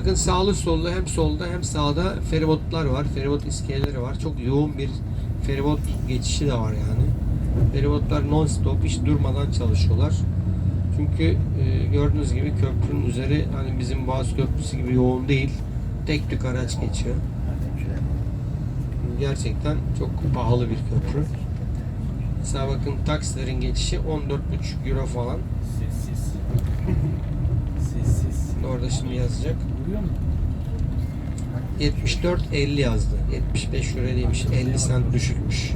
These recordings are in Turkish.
Bakın sağlı sollu hem solda hem sağda feribotlar var. Feribot iskeleleri var. Çok yoğun bir feribot geçişi de var yani. Feribotlar non stop hiç durmadan çalışıyorlar. Çünkü e, gördüğünüz gibi köprünün üzeri hani bizim Boğaz Köprüsü gibi yoğun değil. Tek tük araç geçiyor. Gerçekten çok pahalı bir köprü. Mesela bakın taksilerin geçişi 14,5 euro falan. Orada şimdi yazacak. Görüyor musun? 74.50 yazdı. 75 euro değilmiş. 50 sent düşükmüş.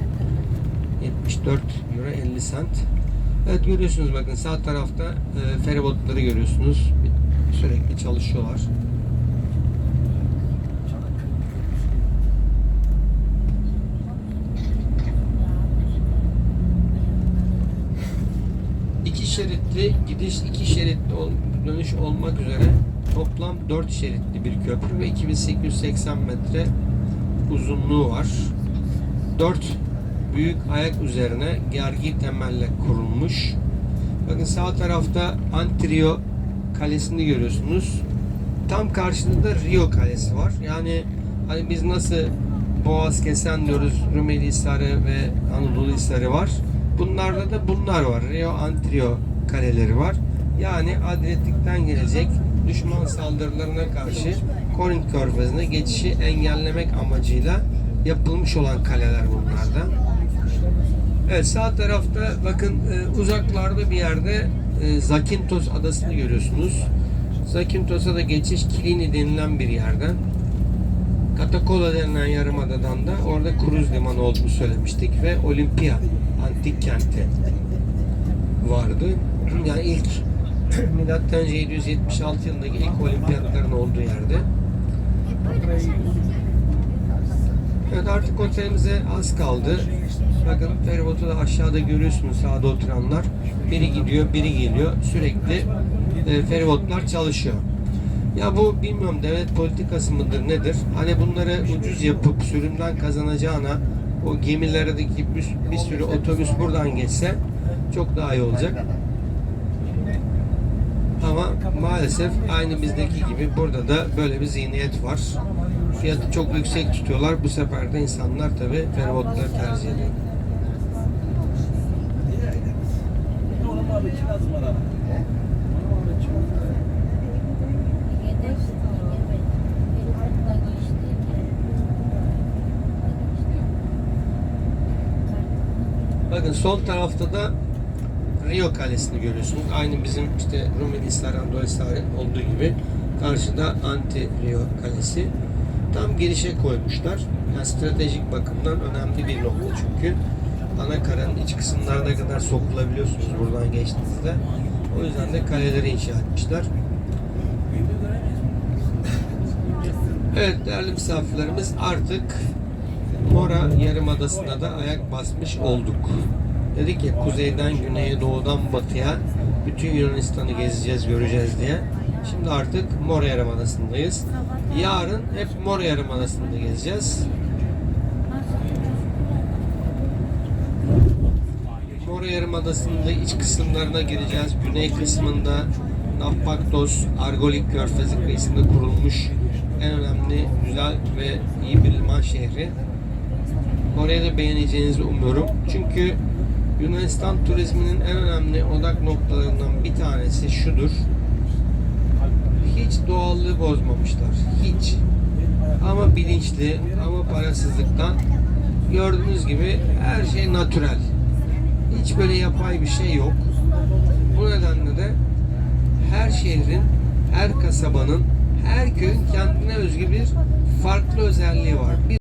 74 euro 50 sent. Evet görüyorsunuz bakın sağ tarafta e, feribotları görüyorsunuz. Sürekli çalışıyorlar. Şeritli gidiş, iki şeritli ol- dönüş olmak üzere toplam 4 şeritli bir köprü ve 2880 metre uzunluğu var. 4 büyük ayak üzerine gergi temelle kurulmuş. Bakın sağ tarafta Antrio Kalesi'ni görüyorsunuz. Tam karşısında da Rio Kalesi var. Yani hani biz nasıl Boğaz Kesen diyoruz, Rumeli Hisarı ve Anadolu Hisarı var. Bunlarda da bunlar var. Rio Antrio kaleleri var. Yani Adriyatik'ten gelecek düşman saldırılarına karşı Korint Körfezi'ne geçişi engellemek amacıyla yapılmış olan kaleler bunlarda. Evet sağ tarafta bakın e, uzaklarda bir yerde e, Zakynthos adasını görüyorsunuz. Zakyntos'a da geçiş Kilini denilen bir yerden. Katakola denilen yarımadadan da orada kruz limanı olduğunu söylemiştik ve Olimpia antik kenti vardı. Yani ilk milattan önce 776 yılındaki ilk olimpiyatların olduğu yerde. Evet artık otelimize az kaldı. Bakın feribotu da aşağıda görüyorsunuz sağda oturanlar. Biri gidiyor, biri geliyor. Sürekli e, feribotlar çalışıyor. Ya bu bilmiyorum devlet politikası mıdır nedir? Hani bunları ucuz yapıp sürümden kazanacağına o gemilerdeki bir, bir sürü otobüs buradan geçse çok daha iyi olacak. Ama maalesef aynı bizdeki gibi burada da böyle bir zihniyet var. Fiyatı çok yüksek tutuyorlar. Bu sefer de insanlar tabi feribotları tercih ediyor. Bakın sol tarafta da Rio Kalesi'ni görüyorsunuz. Aynı bizim işte Rumeli Hisar, Anadolu Hisarı olduğu gibi karşıda Anti Rio Kalesi. Tam girişe koymuşlar. Yani stratejik bakımdan önemli bir nokta çünkü ana karanın iç kısımlarına kadar sokulabiliyorsunuz buradan geçtiğinizde. O yüzden de kaleleri inşa etmişler. Evet değerli misafirlerimiz artık Mora Yarımadası'na da ayak basmış olduk. Dedik ya kuzeyden güneye, doğudan batıya bütün Yunanistan'ı gezeceğiz, göreceğiz diye. Şimdi artık Mora Yarımadası'ndayız. Yarın hep Mora Yarımadası'nda gezeceğiz. Mora Yarımadası'nda iç kısımlarına gireceğiz. Güney kısmında Nafpaktos, Argolik Körfezi kıyısında kurulmuş en önemli, güzel ve iyi bir liman şehri. Orayı da beğeneceğinizi umuyorum. Çünkü Yunanistan turizminin en önemli odak noktalarından bir tanesi şudur. Hiç doğallığı bozmamışlar. Hiç. Ama bilinçli, ama parasızlıktan gördüğünüz gibi her şey natürel. Hiç böyle yapay bir şey yok. Bu nedenle de her şehrin, her kasabanın, her köyün kendine özgü bir farklı özelliği var. Bir